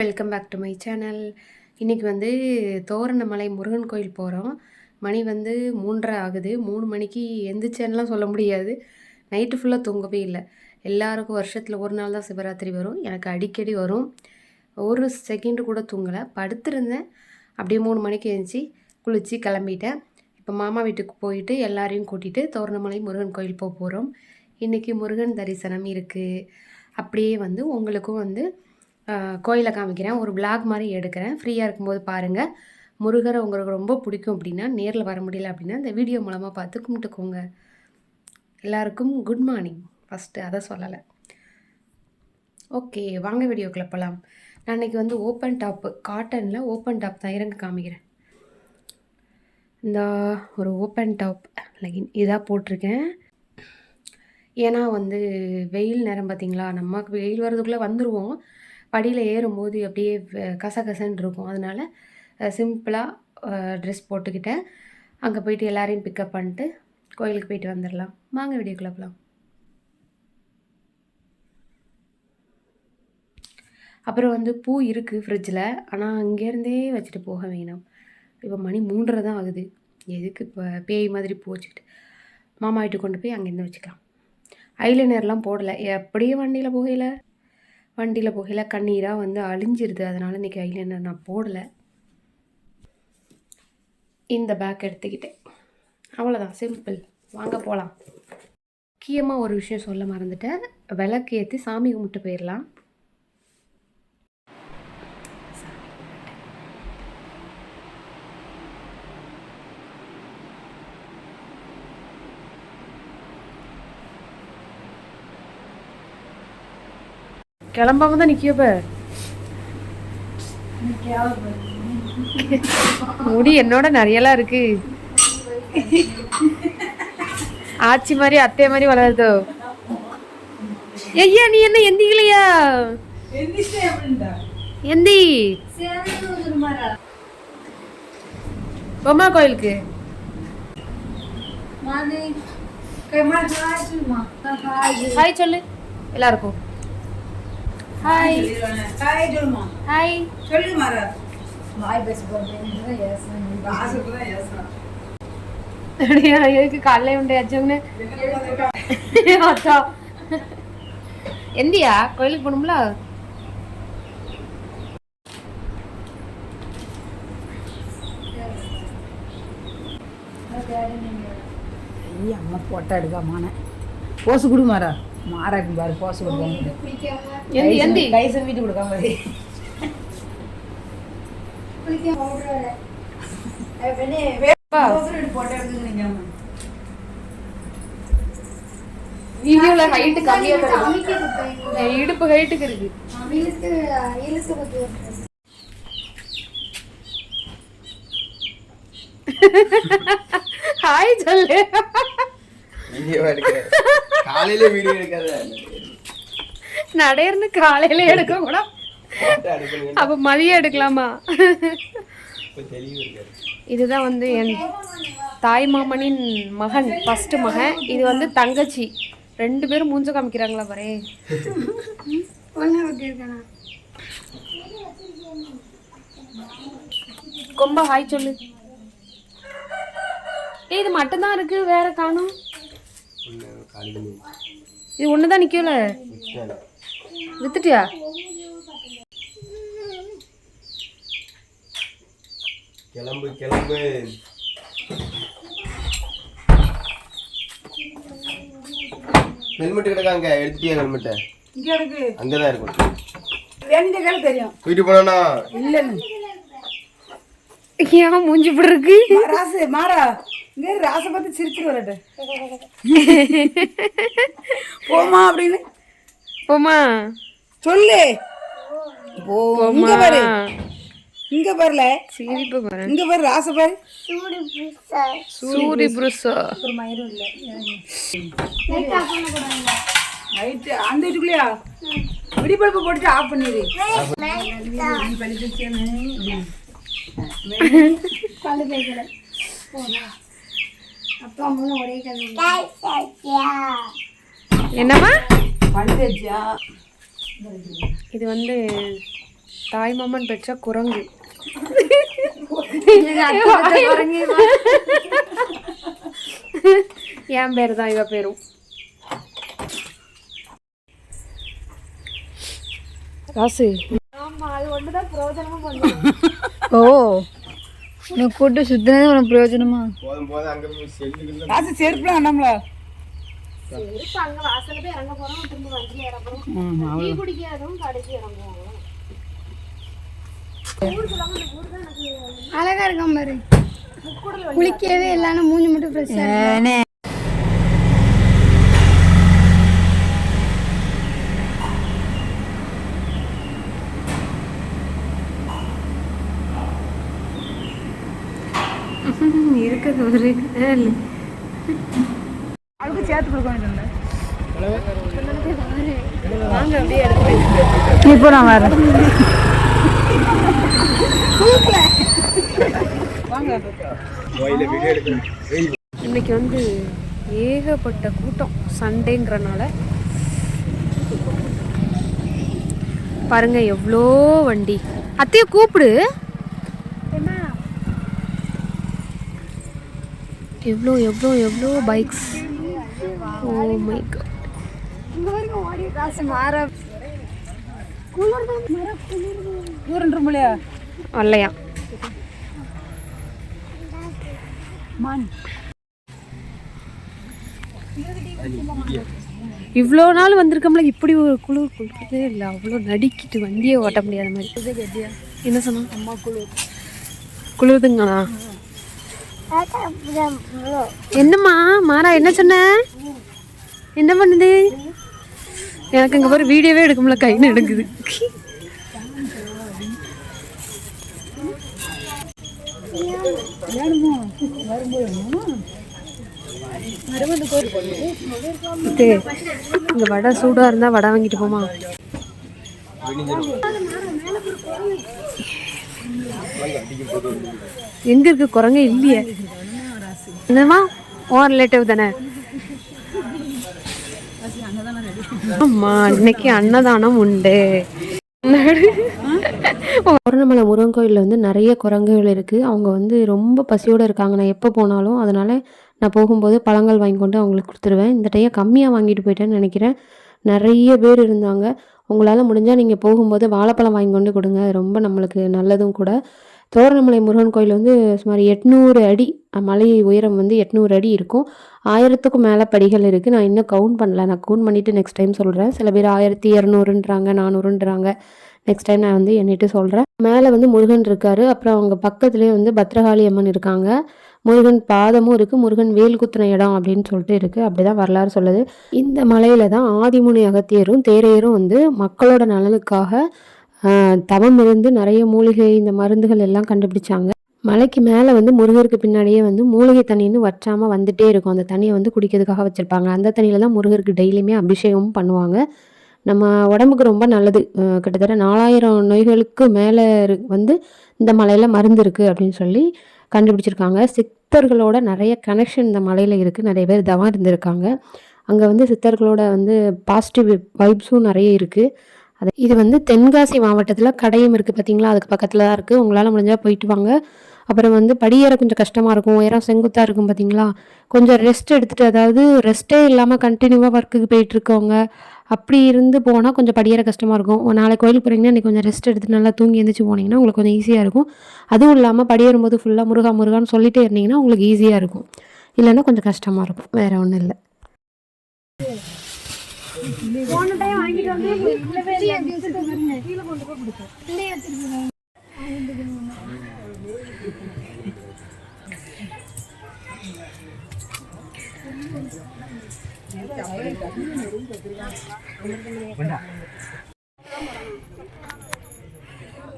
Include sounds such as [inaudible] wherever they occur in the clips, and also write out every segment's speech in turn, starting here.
Welcome back to my channel இன்றைக்கி வந்து தோரணமலை முருகன் கோயில் போகிறோம் மணி வந்து மூன்றரை ஆகுது. மூணு மணிக்கு எந்திரிச்சேன்னுலாம் சொல்ல முடியாது. நைட்டு ஃபுல்லாக தூங்கவே இல்லை. எல்லாருக்கும் வருஷத்தில் ஒரு நாள் தான் சிவராத்திரி வரும். எனக்கு அடிக்கடி வரும். ஒரு செகண்டு கூட தூங்கலை. படுத்திருந்தேன். அப்படியே மூணு மணிக்கு எழுந்துச்சி குளித்து கிளம்பிட்டேன். இப்போ மாமா வீட்டுக்கு போயிட்டு எல்லாரையும் கூட்டிகிட்டு தோரணமலை முருகன் கோயில் போக போகிறோம் இன்றைக்கி முருகன் தரிசனம் இருக்குது அப்படியே வந்து உங்களுக்கும் வந்து கோயிலை காமிக்கிறேன். ஒரு பிளாக் மாதிரி எடுக்கிறேன். ஃப்ரீயாக இருக்கும்போது பாருங்கள் முருகரை உங்களுக்கு ரொம்ப பிடிக்கும் அப்படின்னா நேரில் வர முடியல அப்படின்னா இந்த வீடியோ மூலமாக பார்த்து கும்பிட்டுக்கோங்க. எல்லாருக்கும் குட் மார்னிங் ஃபஸ்ட்டு அதை சொல்லலை. ஓகே வாங்க வீடியோக்குள்ளே போகலாம் நான் இன்றைக்கி வந்து ஓப்பன் டாப்பு காட்டனில் ஓப்பன் டாப் தான் இறங்க காமிக்கிறேன். இந்த ஒரு ஓப்பன் டாப் லெகின் இதாக போட்டிருக்கேன். ஏன்னா வந்து வெயில் நேரம் பார்த்தீங்களா நம்ம வெயில் வர்றதுக்குள்ளே வந்துடுவோம் படியில் ஏறும்போது அப்படியே கசகசன்னு இருக்கும். அதனால சிம்பிளாக ட்ரெஸ் போட்டுக்கிட்டேன். அங்கே போயிட்டு எல்லாரையும் பிக்கப் பண்ணிட்டு கோயிலுக்கு போயிட்டு வந்துடலாம் வாங்க வீடியோக்குள்ளே போகலாம் அப்புறம் வந்து பூ இருக்குது ஃப்ரிட்ஜில் ஆனால் அங்கேருந்தே வச்சுட்டு போக வேணாம். இப்போ மணி மூன்றரை தான் ஆகுது. எதுக்கு இப்போ பேய் மாதிரி பூ வச்சுக்கிட்டு மாமா வீட்டுக்கு கொண்டு போய் அங்கேருந்து வச்சுக்கலாம். ஐலைனர்லாம் போடலை. எப்படியே வண்டியில் போகையில். வண்டியில் போகையில் கண்ணீராக வந்து அழிஞ்சிருது. அதனால் இன்றைக்கி ஐலைனர் நான் போடலை. இந்த பேக் எடுத்துக்கிட்டேன். அவ்வளோதான் சிம்பிள் வாங்க போகலாம் முக்கியமாக ஒரு விஷயம் சொல்ல மறந்துட்டேன். விளக்கு ஏற்றி சாமி கும்பிட்டு போயிடலாம் கிளம்பாம தான் நிற்கியப்ப முடி என்னோட நிறையலாம் இருக்கு. ஆச்சி மாதிரி அத்தை மாதிரி வளருதோ? ஐயா நீ என்ன எந்திக்கலையா? எந்தி. பொம்மா கோயிலுக்கு. ஹாய் சொல்லு. எல்லாருக்கும். ஹாய் ஹாய் அப்படியா எதுக்கு காலைல உண்டு அச்சவங்க அச்சா எந்தியா கோயிலுக்கு போகணும்ல? ஐயா அம்மா போட்டோ எடுக்காமான போசு கொடு மாறா மாறாக்கு பாரு போசு கொடுக்காம எந்தி எந்தி கைசம் வீட்டு கொடுக்காம வீடியோல ஹைட் கம்மியா இடுப்பு ஹைட்டுக்கு இருக்கு. ஹாய் [laughs] சொல்லு. வீடியோ எடுக்கிறேன் காலையில வீடியோ எடுக்காத. நடையர்னு காலையில எடுக்க. கூட. அப்ப மதியம் எடுக்கலாமா? இதுதான் வந்து என் தாய் மாமனின் மகன் ஃபர்ஸ்ட் மகன். இது வந்து தங்கச்சி. ரெண்டு பேரும் மூஞ்ச காமிக்கிறாங்களா பாரே. கொம்ப ஹாய் சொல்லு. இது மட்டும்தான் இருக்கு வேற காணும். இது ஒன்று தான் நிற்கல. வித்துட்டியா? கிளம்பு கிளம்பு. ஹெல்மெட் கிடக்காங்க எடுத்துட்டியா ஹெல்மெட்டை? இங்க இருக்கு. அங்கதான் இருக்கும். வேண்டிய கேள்வி தெரியும். போயிட்டு போனா இல்லைன்னு ஏன் மூஞ்சி இப்படி இருக்கு? மாறா. இங்க ராசை பார்த்து சிரிச்சுட்டு வரட்டு. போமா அப்படின்னு. போமா சொல்லு. இங்க பாரு. இங்க பாருல. சிரிப்பு பாரு. இங்க பாரு ராசை பாரு. சூரி புருஷா ஒரு மயிரும் இல்ல. நைட்டு அந்த வீட்டுக்குள்ளயா? விடிபல்பு போட்டுட்டு ஆஃப் பண்ணிடு. பள்ளிக்கூடம் என்னம்மா? இது வந்து தாய்மாமன் பெற்ற குரங்கு. என் பேர் தான் இவ பேரும். ராசு. ஓ. உனக்கு கூட்டு சுத்தினது உனக்கு பிரயோஜனமா? போதும் போதும் அங்கே போய் செல்லுக்கு காசு செருப்புலாம் வேண்டாம்ல அங்க வாசல்ல போய் இறங்க போறோம் திரும்ப வண்டியில இறங்குறோம் ம், டீ குடிக்காதும் கடைக்கு இறங்குவோம் அழகா இருக்கான் பாரு. குளிக்கவே இல்லைன்னா மூஞ்சி மட்டும் ஃப்ரெஷ்ஷாக ஏனே. இப்போ நான் வரேன் இன்னைக்கு வந்து ஏகப்பட்ட கூட்டம் சண்டேங்கிறனால பாருங்க எவ்வளோ வண்டி அத்தைய கூப்பிடு எவ்வளோ எவ்வளோ எவ்வளோ பைக்ஸ் ஓ மை வரலையா இவ்வளோ நாள் வந்திருக்கோம்ல இப்படி ஒரு குளிர் குளிர்றதே இல்லை. அவ்வளோ நடிக்கிட்டு வண்டியே ஓட்ட முடியாத மாதிரி. என்ன சொன்னா அம்மா குளிர் குளிருதுங்கண்ணா என்னம்மா மாறா என்ன சொன்ன? என்ன பண்ணுது? எனக்கு இங்கே ஒரு வீடியோவே எடுக்க முடியல கை எடுக்குது இது வடை சூடாக இருந்தால் வடை வாங்கிட்டு போமா எங்க இருக்கு? குரங்க இல்லையே. என்னமா ஓ ரிலேட்டிவ் தானே? ஆமா இன்னைக்கு அன்னதானம் உண்டு. பௌர்ணமலை முருகன் கோயிலில் வந்து நிறைய குரங்குகள் இருக்குது அவங்க வந்து ரொம்ப பசியோடு இருக்காங்க. நான் எப்போ போனாலும் அதனால் நான் போகும்போது பழங்கள் வாங்கி கொண்டு அவங்களுக்கு கொடுத்துருவேன். இந்த டைம் கம்மியாக வாங்கிட்டு போயிட்டேன்னு நினைக்கிறேன். நிறைய பேர் இருந்தாங்க. உங்களால் முடிஞ்சால் நீங்கள் போகும்போது வாழைப்பழம் வாங்கி கொண்டு கொடுங்க. ரொம்ப நம்மளுக்கு நல்லதும் கூட. தோரணமலை முருகன் கோயில் வந்து சுமார் எட்நூறு அடி மலை உயரம் வந்து எட்நூறு அடி இருக்கும். ஆயிரத்துக்கும் மேலே படிகள் இருக்குது நான் இன்னும் கவுண்ட் பண்ணல. நான் கவுண்ட் பண்ணிவிட்டு நெக்ஸ்ட் டைம் சொல்கிறேன் சில பேர் ஆயிரத்தி இரநூறுன்றாங்க நானூறுன்றாங்க. நெக்ஸ்ட் டைம் நான் வந்து எண்ணிட்டு சொல்கிறேன் மேலே வந்து முருகன் இருக்காரு. அப்புறம் அவங்க பக்கத்துலேயே வந்து பத்ரகாளி அம்மன் இருக்காங்க. முருகன் பாதமும் இருக்குது முருகன் வேல் குத்துன இடம் அப்படின்னு சொல்லிட்டு இருக்குது அப்படி தான் வரலாறு சொல்லுது. இந்த மலையில் தான் ஆதிமுனி அகத்தியரும் தேரையரும் வந்து மக்களோட நலனுக்காக தவம் இருந்து நிறைய மூலிகை இந்த மருந்துகள் எல்லாம் கண்டுபிடிச்சாங்க. மலைக்கு மேலே வந்து முருகருக்கு பின்னாடியே வந்து மூலிகை தண்ணின்னு வற்றாமல் வந்துட்டே இருக்கும். அந்த தண்ணியை வந்து குடிக்கிறதுக்காக வச்சுருப்பாங்க. அந்த தண்ணியில் தான் முருகருக்கு டெய்லியுமே அபிஷேகமும் பண்ணுவாங்க. நம்ம உடம்புக்கு ரொம்ப நல்லது. கிட்டத்தட்ட நாலாயிரம் நோய்களுக்கு மேலே வந்து இந்த மலையில் மருந்து இருக்குது அப்படின்னு சொல்லி கண்டுபிடிச்சிருக்காங்க. சித்தர்களோட நிறைய கனெக்ஷன் இந்த மலையில் இருக்குது நிறைய பேர் தவம் இருந்திருக்காங்க. அங்கே வந்து சித்தர்களோட வந்து பாசிட்டிவ் வைப்ஸும் நிறைய இருக்குது அது இது வந்து தென்காசி மாவட்டத்தில் கடையும் இருக்குது பார்த்தீங்களா அதுக்கு பக்கத்தில் தான் இருக்குது உங்களால் முடிஞ்சால் போயிட்டு வாங்க. அப்புறம் வந்து படியேற கொஞ்சம் கஷ்டமாக இருக்கும். உயரம் செங்குத்தாக இருக்கும் பார்த்தீங்களா கொஞ்சம் ரெஸ்ட் எடுத்துகிட்டு அதாவது ரெஸ்ட்டே இல்லாமல் கண்டினியூவாக ஒர்க்குக்கு போயிட்டுருக்கவங்க அப்படி இருந்து போனால் கொஞ்சம் படியேற கஷ்டமாக இருக்கும். ஒரு நாளைக்கு கோயிலுக்கு போகிறீங்கன்னா இன்றைக்கி கொஞ்சம் ரெஸ்ட் எடுத்துட்டு நல்லா தூங்கி எழுந்திரிச்சு போனீங்கன்னா உங்களுக்கு கொஞ்சம் ஈஸியாக இருக்கும். அதுவும் இல்லாமல் படியேறும்போது ஃபுல்லாக முருகா முருகான்னு சொல்லிகிட்டே இருந்தீங்கன்னா உங்களுக்கு ஈஸியாக இருக்கும். இல்லைன்னா கொஞ்சம் கஷ்டமாக இருக்கும். வேறு ஒன்றும் இல்லை. போன டைம் வாங்கிட்டு வந்து இல்லவே இல்லை. எடுத்துட்டு பாருங்க கீழே கொண்டு போய் கொடுத்தேன் பிள்ளைய வச்சிருக்கேன்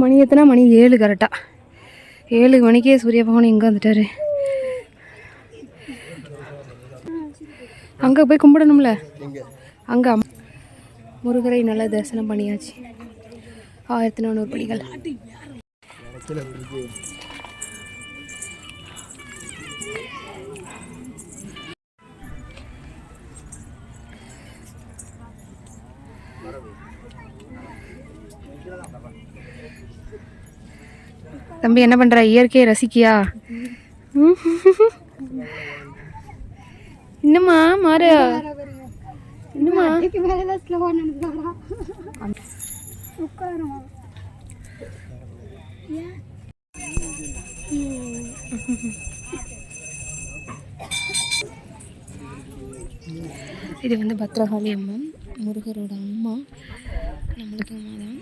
மணி எத்தனை? மணி ஏழு கரெக்டாக ஏழு மணிக்கே சூரிய பகவான் எங்கே வந்துட்டாரு. அங்கே போய் கும்பிடணும்ல? அங்கே முருகரை நல்லா தரிசனம் பண்ணியாச்சு. ஆயிரத்தி நானூறு படிகள் தம்பி என்ன பண்ற? இயற்கையை ரசிக்கியா? ம். [laughs] என்னம்மா மாறு. என்னம்மா இதுக்கு மேல ஸ்லோவா நடந்தாரா உட்காருமா. இது வந்து பத்ரகாளி அம்மன் முருகரோட அம்மா நம்மளுக்கு அம்மா தான்.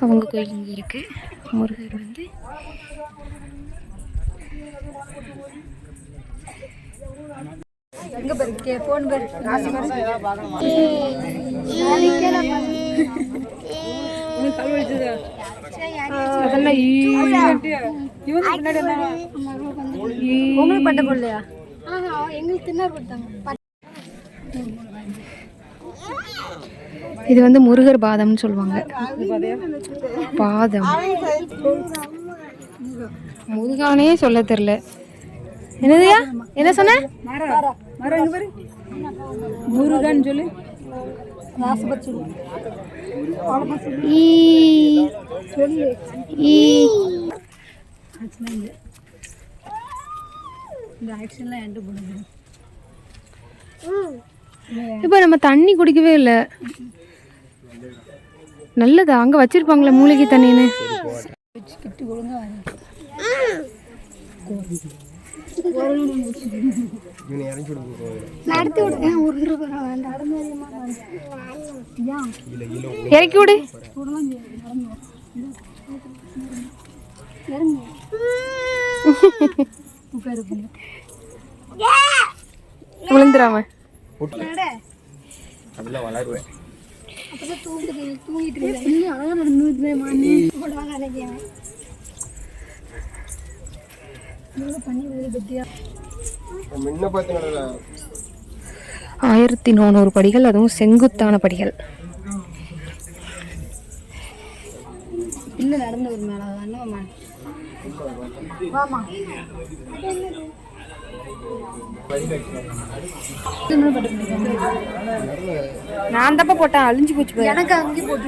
அவங்க கோயில் இங்கே இருக்குது முருகர் வந்து எங்கே பாரு கே ஃபோன் பாரு. ராசி பாரு. உனக்கு கல் வலிச்சதா அதெல்லாம் இவங்க முன்னாடி வந்தாங்க உங்களுக்கு பட்ட போடலையா ஆஹா எங்களுக்கு தின்னார் கொடுத்தாங்க இது வந்து முருகர் பாதம்னு சொல்லுவாங்க. பாதம். முருகானே சொல்ல தெரில என்னதுயா என்ன சொன்ன? எங்க பாரு முருகன் சொல்லு. இந்த ஆக்ஷன்லாம் இப்போ நம்ம தண்ணி குடிக்கவே இல்லை. நல்லதா? அங்கே வச்சிருப்பாங்களே மூலிகை தண்ணின்னு. கிட்டு ஒழுங்கா வாங்க. இவனை இறங்கி விடுங்க நடத்தி விடுங்க உருண்டு இறக்கி விடு விழுந்துடாம அப்படிலாம் வளருவேன். அப்பதான் தூங்கிட்டு அழகா நடந்து ஆயிரத்தி நானூறு படிகள் அதுவும் செங்குத்தான படிகள். இல்லை நடந்து ஒரு மேலே நான் தப்ப போட்டேன். அழிஞ்சு போச்சு பாரு. எனக்கு அங்கே இல்லை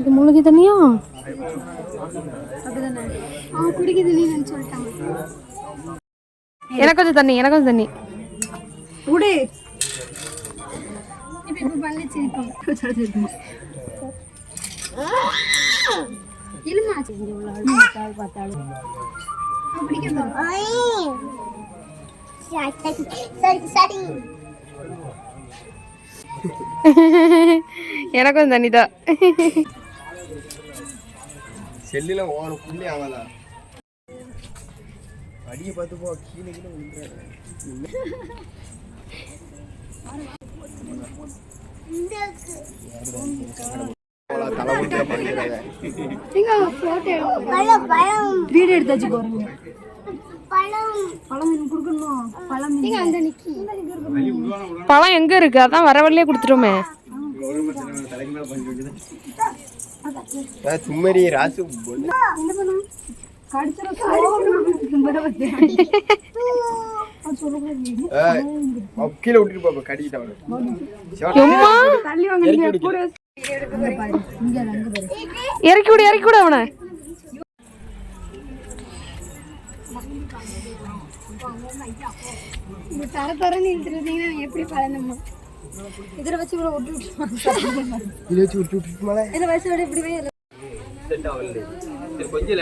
இது மூலிகை தண்ணியா? குடிக்குது நீன்னு சொல்லிட்டாங்க. எனக்கு கொஞ்சம் தண்ணி எனக்கு கொஞ்சம் தண்ணி. விடு இப்போ [laughs] இப்போ பண்ணி சிரிப்பாங்க இழுமா பார்த்தாலும் எனக்கு கொஞ்சம் தண்ணி தான் செல்லுல ஓன புள்ளி ஆகலா. அடியை பார்த்து போ கீழே கீழே விழுந்துறாரு வீடியோ எடுத்தாச்சு பழம் எங்க இருக்கு? அதான் வர வழியே கொடுத்துட்டோமே சும்மரி ராசு. கீழே விட்டுட்டு பாப்பா இறக்கி விடு இறக்கி விடு அவனை. இந்த தர தரன்னு இழுத்துருந்தீங்கன்னா எப்படி பழனமா இதில் வச்சு கூட விட்டு விட்டுருவாங்க இதை வச்சு விட்டு விட்டுட்டு மேலே இதில் வச்சு விட இப்படி போய் கொஞ்சம்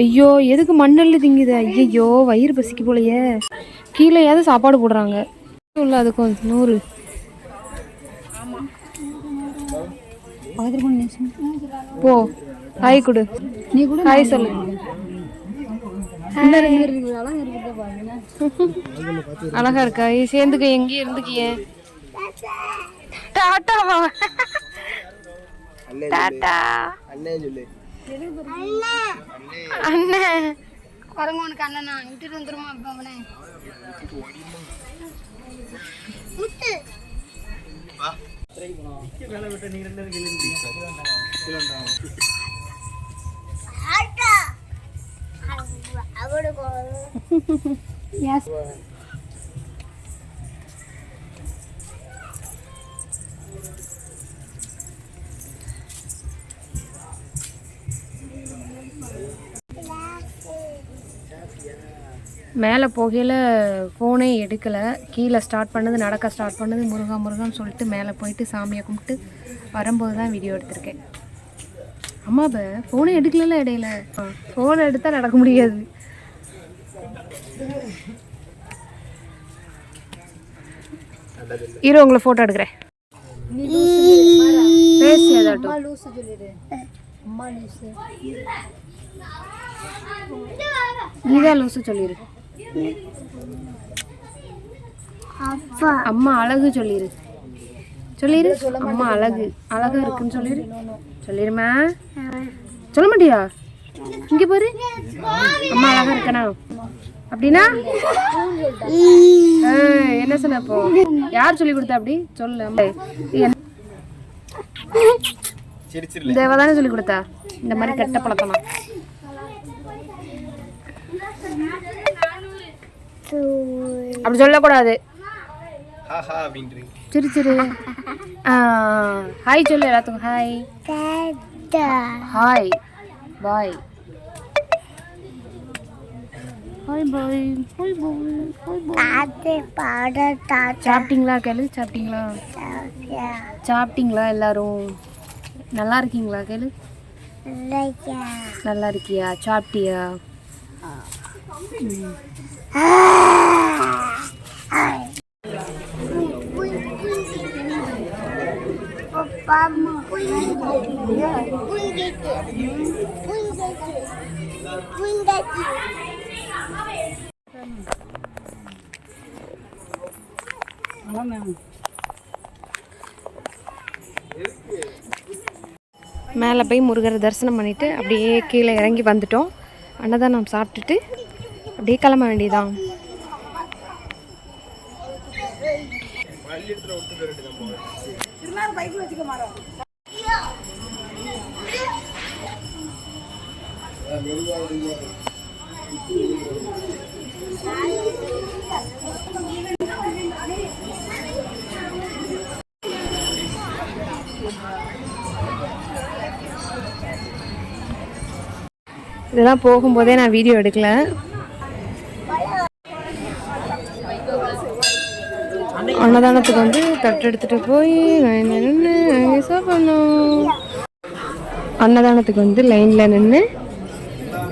ஐயோ எதுக்கு மண்ணல்லு திங்குது? ஐயோ வயிறு பசிக்கு போலையே. கீழேயாவது சாப்பாடு போடுறாங்க. இல்லை அதுக்கும் நூறு. போ ஹாய் கொடு. நீ கூட ஹாய் சொல்லு அழகா இருக்குது பாருங்க அழகா இருக்கா? சேர்ந்துக்க எங்கேயே இருந்துக்கியே. டாட்டா. டாட்டா. அண்ணன் சொல்லு. அண்ணன் குரங்கு விட்டுட்டு வந்துருமா அப்பா அவனை. முத்து. அவனுக்கு மேலே போகையில் ஃபோனே எடுக்கலை. கீழே ஸ்டார்ட் பண்ணது நடக்க ஸ்டார்ட் பண்ணது முருகா முருகான்னு சொல்லிட்டு மேலே போயிட்டு சாமியை கும்பிட்டு வரும்போது தான் வீடியோ எடுத்திருக்கேன். அம்மா ப ஃபோனே எடுக்கல இடையில? ஃபோனை எடுத்தால் நடக்க முடியாது. இரு உங்களை ஃபோட்டோ எடுக்கிறேன். பேசி லூசு நீதான் லூசு சொல்லிடு அம்மா அழகு சொல்லிடு சொல்லிடு அம்மா அழகு. அழகா இருக்குன்னு சொல்லிடு சொல்லிடுமா சொல்ல மாட்டியா? இங்க பாரு. அம்மா அழகா இருக்கனா? அப்படின்னா? ஆ, என்ன சொன்ன அப்போ யார் சொல்லி கொடுத்தா அப்படி? சொல்லு இந்த தானே சொல்லி கொடுத்தா? இந்த மாதிரி கெட்ட பழக்கம்லாம். அப்படி சொல்லக்கூடாது. சிரி சிரி ஹாய் சொல்லு எல்லாத்துக்கும். Hi hi bye hi bye hi bye hi bye தாத்தே பாட தாத்தா சாப்பிட்டீங்களா கேளு சாப்பிட்டீங்களா? சாப்பிட்டீங்களா எல்லாரும்? நல்லா இருக்கீங்களா கேளு? நல்லா இருக்கியா? சாப்பிட்டியா? மேலே போய் முருகரை தரிசனம் பண்ணிவிட்டு அப்படியே கீழே இறங்கி வந்துட்டோம். அன்னதானம் சாப்பிட்டுட்டு அப்படியே கிளம்ப வேண்டியதான் இதெல்லாம் போகும்போதே நான் வீடியோ எடுக்கல. அன்னதானத்துக்கு வந்து தட்டு எடுத்துட்டு போய் நின்று பண்ணோம் அன்னதானத்துக்கு வந்து லைன்ல நின்று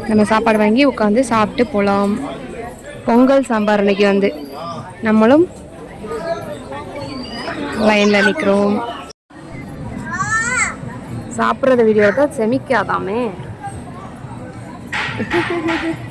நம்ம சாப்பாடு வாங்கி உட்காந்து சாப்பிட்டு போகலாம் பொங்கல் சாம்பார் அன்னைக்கு வந்து நம்மளும் லைன்ல நிற்கிறோம் சாப்பிட்றத வீடியோ தான் செமிக்காதாமே. [laughs]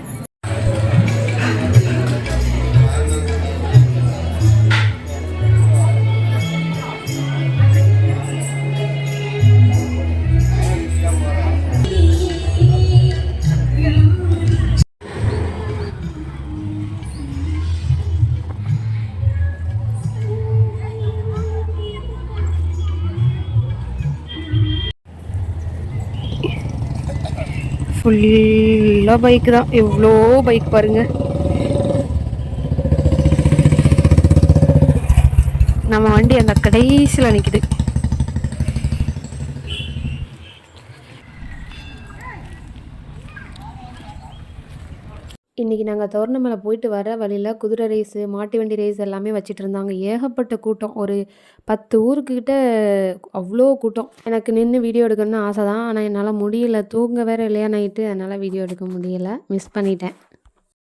ஃபுல்லாக பைக் தான். எவ்வளோ பைக் பாருங்க. நம்ம வண்டி அந்த கடைசியில் நிற்கிது இன்றைக்கி நாங்கள் தோரணமலை போயிட்டு வர வழியில் குதிரை ரேஸு மாட்டு வண்டி ரேஸ் எல்லாமே வச்சுட்டு இருந்தாங்க. ஏகப்பட்ட கூட்டம். ஒரு பத்து ஊருக்கிட்ட அவ்வளோ கூட்டம். எனக்கு நின்று வீடியோ எடுக்கணும்னு ஆசை தான். ஆனால் என்னால் முடியல. தூங்க வேற இல்லையா நைட்டு அதனால் வீடியோ எடுக்க முடியல. மிஸ் பண்ணிட்டேன்.